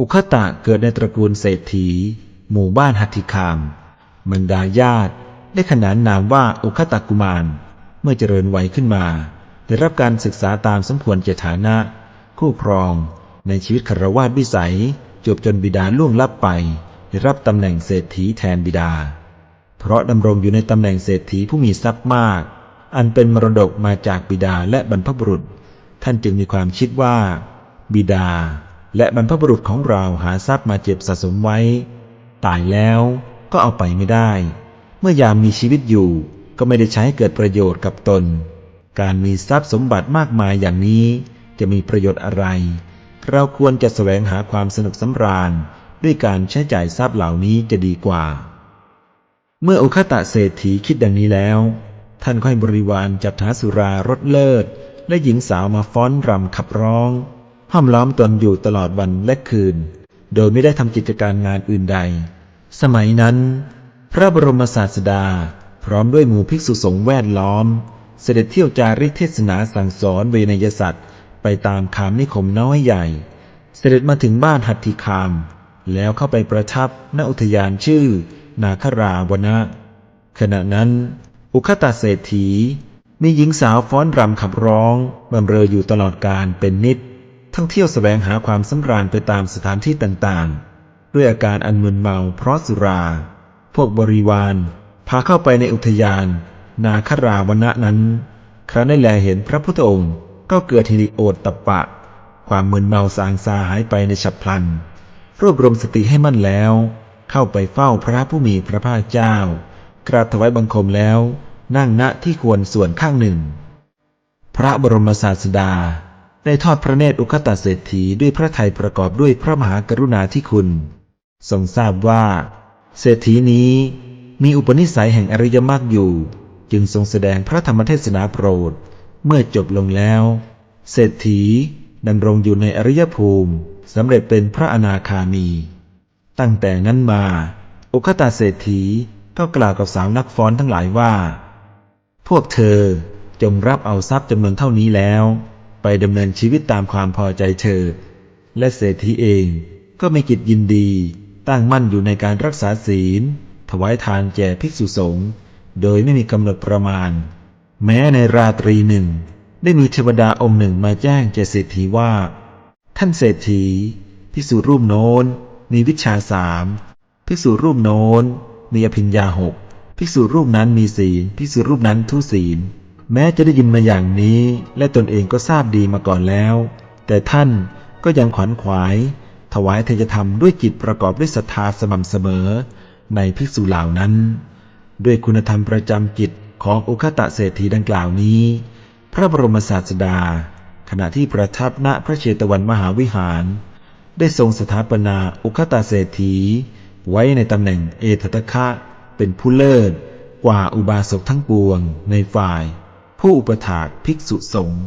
อุคตะเกิดในตระกูลเศรษฐี หมู่บ้านหัตถิคามบรรดาญาติได้ขนานนามว่าอุคตะกุมาร เมื่อเจริญวัยขึ้นมา ได้รับการศึกษาตามสมควรเจฐานะ คู่ครองในชีวิตคารวาสวิสัย จบจนบิดาล่วงลับไป ได้รับตำแหน่งเศรษฐีแทนบิดา เพราะดำรงอยู่ในตำแหน่งเศรษฐีผู้มีทรัพย์มาก อันเป็นมรดกมาจากบิดาและบรรพบุรุษ ท่านจึงมีความคิดว่า บิดา และบรรพบุรุษของเราหาทรัพย์มาเจ็บสะสมไว้ ตายแล้วก็เอาไปไม่ได้ เมื่อยามมีชีวิตอยู่ก็ไม่ได้ใช้ใเกิดประโยชน์กับตน การมีทรัพย์สมบัติมากมายอย่างนี้จะมีประโยชน์อะไร เราควรจะแสวงหาความสนุกสำราญด้วยการใช้จ่ายทรัพย์เหล่านี้จะดีกว่า เมื่ออุคตะเศรษฐีคิดดังนี้แล้ว ท่านค่อยบริวารจัดหาสุรารสเลิศ และหญิงสาวมาฟ้อนรำขับร้อง ห้อมล้อมตนอยู่ตลอดวันและคืน โดยไม่ได้ทำกิจการงานอื่นใด สมัยนั้น พระบรมศาสดา พร้อมด้วยหมู่ภิกษุสงฆ์แวดล้อม เสด็จเที่ยวจาริกเทศนาสั่งสอนเวนยสัตว์ ไปตามคามนิคมน้อยใหญ่ เสด็จมาถึงบ้านหัตถิคาม แล้วเข้าไปประทับณอุทยานชื่อ นาคราวนะ ขณะนั้น อุคตาเศรษฐีมีหญิงสาวฟ้อนรำขับร้องบำเรออยู่ตลอดการเป็นนิด ทั้งเที่ยวแสวงหาความสำราญไปตามสถานที่ต่างๆ ด้วยอาการอันมึนเมาเพราะสุรา พวกบริวาร พาเข้าไปในอุทยาน นาคราวนะนั้น ครั้นได้แลเห็นพระพุทธองค์ก็เกิดฮิริโอตตัปปะ ความมึนเมาสางซาหายไปในฉับพลัน รวบรวมสติให้มั่นแล้ว เข้าไปเฝ้าพระผู้มีพระภาคเจ้า กราบถวายบังคมแล้ว นั่งณที่ควรส่วนข้างหนึ่ง พระบรมศาสดา ได้ทอดพระเนตรอุคตเศรษฐีด้วยพระทัยประกอบด้วยพระมหากรุณาธิคุณทรงทราบว่า เศรษฐีนี้มีอุปนิสัยแห่งอริยมรรคอยู่ จึงทรงแสดงพระธรรมเทศนาโปรด เมื่อจบลงแล้ว เศรษฐีดำรงอยู่ในอริยภูมิสำเร็จเป็นพระอนาคามี ตั้งแต่นั้นมา อุคตาเศรษฐีก็กล่าวกับสาวนักฟ้อนทั้งหลายว่า พวกเธอจงรับเอาทรัพย์จำนวนเท่านี้แล้ว ไปดำเนินชีวิตตามความพอใจเถิดและเศรษฐีเองก็ไม่กิจยินดี ตั้งมั่นอยู่ในการรักษาศีล ถวายทานแก่ภิกษุสงฆ์โดยไม่มีกำหนดประมาณ แม้ในราตรีหนึ่ง ได้มีเทวดาองค์หนึ่งมาแจ้งแก่เศรษฐีว่า ท่านเศรษฐีภิกษุรูปโน้นมีวิชาสามภิกษุรูปโน้นมีอภิญญาหกภิกษุรูปนั้นมีศีลภิกษุรูปนั้นทุศีล แม้จะได้ยินมาอย่างนี้ และตนเองก็ทราบดีมาก่อนแล้ว แต่ท่านก็ยังขวัญขวาย ถวายเทยธรรมด้วยจิตประกอบด้วยศรัทธาสม่ำเสมอ ในภิกษุเหล่านั้น ด้วยคุณธรรมประจำจิตของอุคตะเศรษฐีดังกล่าวนี้ พระบรมศาสดา ขณะที่ประทับณพระเชตวันมหาวิหาร ได้ทรงสถาปนาอุคตาเศรษฐี ไว้ในตำแหน่งเอตตะคะเป็นผู้เลิศกว่าอุบาสกทั้งปวงในฝ่าย ผู้อุปถากภิกษุสงฆ์